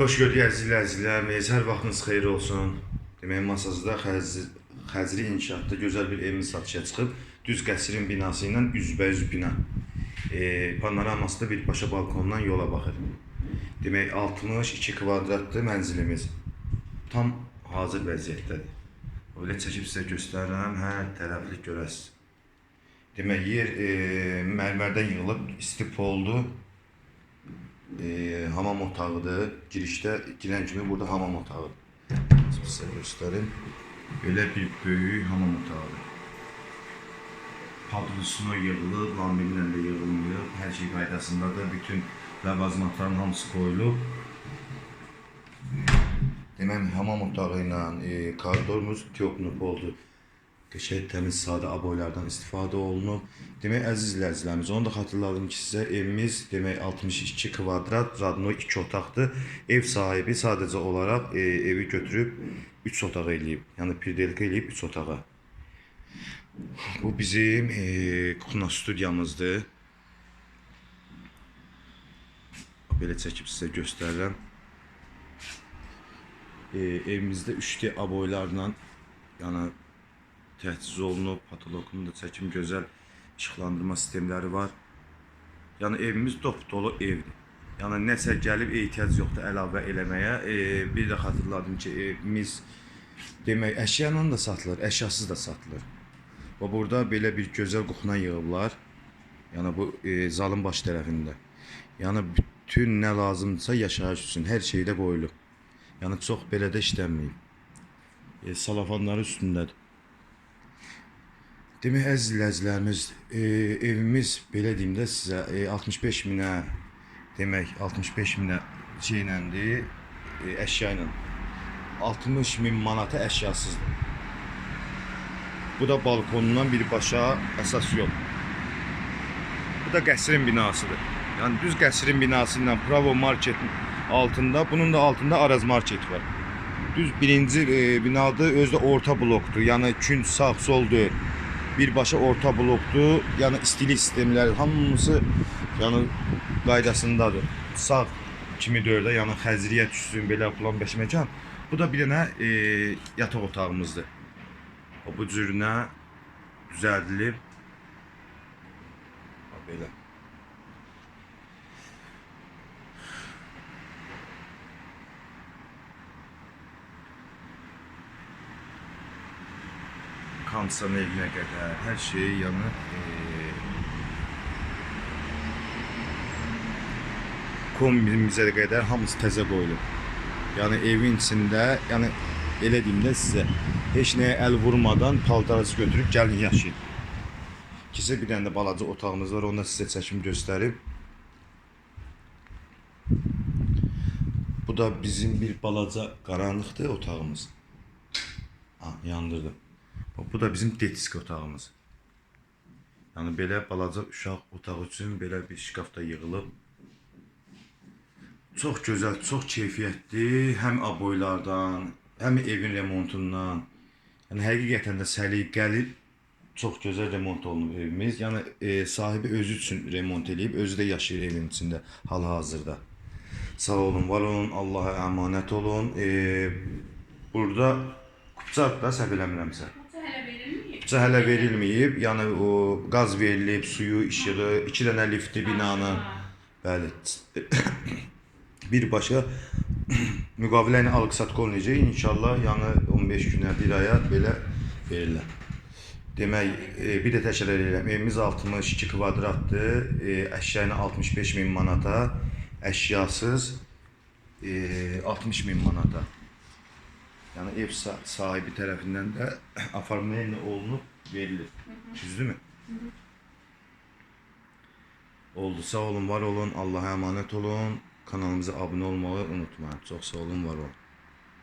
Xoş gördük əziz əzizlərimiz. Hər vaxtınız xeyir olsun. Demək masajda Xəzri, Xəzri inşaatda gözəl bir evimiz satışa çıxıb. Düz qəsrin binası ilə üzbəüz bina. E, panoraması da birbaşa balkondan yola baxır. Demək 62 kvadratlı mənzilimiz. Tam hazır vəziyyətdədir. Öyle çəkib sizə göstərirəm, hər tərəfli görəsiniz. Demək yer e, mərmərdən yığılıb, istifoldu. E, hamam otağıdır. Girişdə girən kimi burada hamam otağıdır. Sizə göstərim. Belə bir böyük hamam otağıdır. Padrusunu yığılıb, lambilə də yığılmayıb. Hər şey qaydasındadır. Bütün ləvazimatların hamısı qoyulub. Demək hamam otağı ilə e, koridorumuz tiyopnup oldu. Qəşəng təmiz sadə aboylardan istifadə olunub. Demək əziz izləyicilərimiz, onu da xatırladım ki, sizə evimiz demək 62 kvadrat, radno 2 otaqdır. Ev sahibi sadəcə olaraq e, evi götürüb 3 otaq eləyib. Yəni pirdelka eləyib 3 otağa. Bu bizim e, kuxna studiyamızdır. Belə çəkib sizə göstərirəm. E, evimizdə 3D aboylarla yəni təchiz olunub, patologun da çəkim gözəl işıqlandırma sistemləri var. Yəni evimiz dop dolu evdir. Yəni nəsə gəlib ehtiyac yoxdur əlavə eləməyə. E, bir də xatırladım ki, evimiz demək əşyayla da satılır, əşyasız da satılır. Və burada belə bir gözəl quxuna yığıblar. Yəni bu e, zalın baş tərəfində. Yəni bütün nə lazımdırsa yaşayış üçün hər şey də qoyulub. Yəni çox belə də işlənməyib. E, salafanları üstündədir. Demək əziz e, evimiz belə deyim də sizə e, 65 minə demək 65 minə şeyləndir, e, əşya ilə. 60 min manata əşyasızdır. Bu da balkonundan birbaşa əsas yol. Bu da qəsrin binasıdır. Yəni düz qəsrin binası ilə Bravo Marketin altında, bunun da altında Araz Market var. Düz birinci e, binadır, özü də orta blokdur. Yəni künc sağ sol deyil. Birbaşa orta blokdur. Yəni istilik sistemləri hamısı yəni qaydasındadır. Sağ kimi dördə, yəni xəzriyyət üstün belə plan 5 məkan. Bu da bir dənə e, yataq otağımızdır. Bu cürünə düzəldilib. Ha, Belə. Kondisionerinə qədər hər şey yəni e, kombinimizə qədər hamısı təzə qoyulub. Yəni evin içində, yəni elə deyim də sizə heç nəyə əl vurmadan paltarınızı götürüb gəlin yaşayın. İkisi bir dənə də balaca otağımız var, onu da sizə çəkim göstərib. Bu da bizim bir balaca qaranlıqdır otağımız. Ha, yandırdım. Bu da bizim detisk otağımız. Yəni belə balaca uşaq otağı üçün belə bir şkafda yığılıb. Çox gözəl, çox keyfiyyətli, həm aboylardan, həm evin remontundan. Yəni həqiqətən də səliqəli, çox gözəl remont olunub evimiz. Yəni e, sahibi özü üçün remont eləyib, özü də yaşayır evin içində hal-hazırda. Sağ olun, var olun, Allah'a əmanət olun. E, burada kupçaq da səhv eləmirəmsə. Yoksa hele verilmiyor. Kupça hələ verilməyib. Yəni o qaz verilib, suyu, işığı, 2 dənə lifti binanın. Bəli. Birbaşa müqavilə ilə alqı-satqı olunacaq. İnşallah yəni 15 günə, 1 aya belə verirlər. Demək, e, bir də təkrar edirəm. Evimiz 62 kvadratdır. E, əşya ilə 65 min manata, əşyasız e, 60 min manata. Yəni ev sa- sahibi tərəfindən də afarmaya ilə olunub verilir. Düzdürmü? Oldu. Sağ olun, var olun. Allah'a emanet olun. Kanalımıza abone olmayı unutmayın. Çok sağ olun, var olun.